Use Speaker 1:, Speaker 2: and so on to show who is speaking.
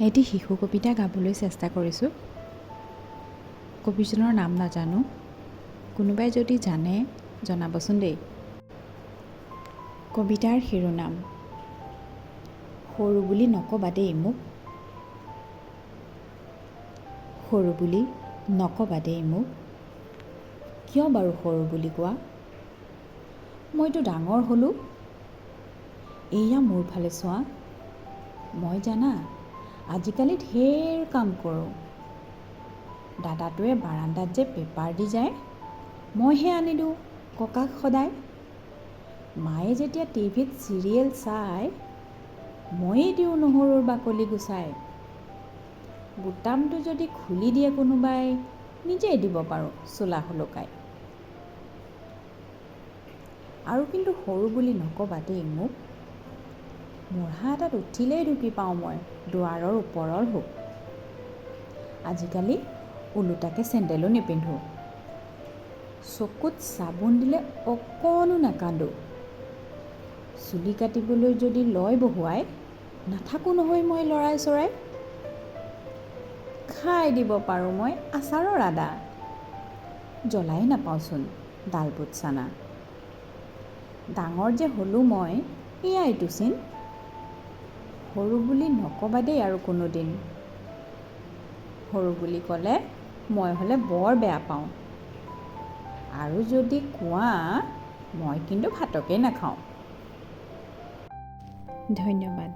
Speaker 1: এটি শিশু কবিতা গাবলৈ চেষ্টা কৰিছোঁ। কবিজনৰ নাম নাজানো। কোনোবাই যদি জানে জনাবচোন দেই। কবিতাৰ শিৰোনাম। সৰু বুলি নক'বা দেই মোক। সৰু বুলি নক'বা দেই মোক। কিয় বাৰু সৰু বুলি কোৱা? মইতো ডাঙৰ হ'লোঁ। এয়া মোৰ ফালে চোৱা। মই জানা। আজিকালি ঢেৰ কাম কৰোঁ। দাদাটোৱে বাৰান্দাত যে পেপাৰ দি যায় মইহে আনি দিওঁ ককাক সদায়। মায়ে যেতিয়া টিভিত চিৰিয়েল চায় ময়েই দিওঁ নহৰুৰ বাকলি গুচাই। বুটামটো যদি খুলি দিয়ে কোনোবাই নিজেই দিব পাৰোঁ চোলা সুলকাই আৰু কিন্তু সৰু বুলি নক'বা দেই মোক। মূঢ়া এটাত উঠিলেই ঢুকি পাওঁ মই। দুৱাৰৰ ওপৰৰ হুক আজিকালি ওলোটাকৈ চেণ্ডেলো নিপিন্ধোঁ। চকুত চাবোন দিলে অকণো নাকান্দো। চুলি কাটিবলৈ যদি লয় বহুৱাই নাথাকোঁ নহয় মই লৰাই চৰাই খাই দিব পাৰোঁ মই আচাৰৰ আদা। জ্বলাই নাপাওঁচোন ডাল বুট চানা। ডাঙৰ যে হ'লোঁ মই এয়াইতো চিন। সৰু বুলি নক'বা দেই আৰু কোনোদিন। সৰু বুলি ক'লে মই হ'লে বৰ বেয়া পাওঁ। আৰু যদি কোৱা মই কিন্তু ভাতকেই নাখাওঁ। ধন্যবাদ।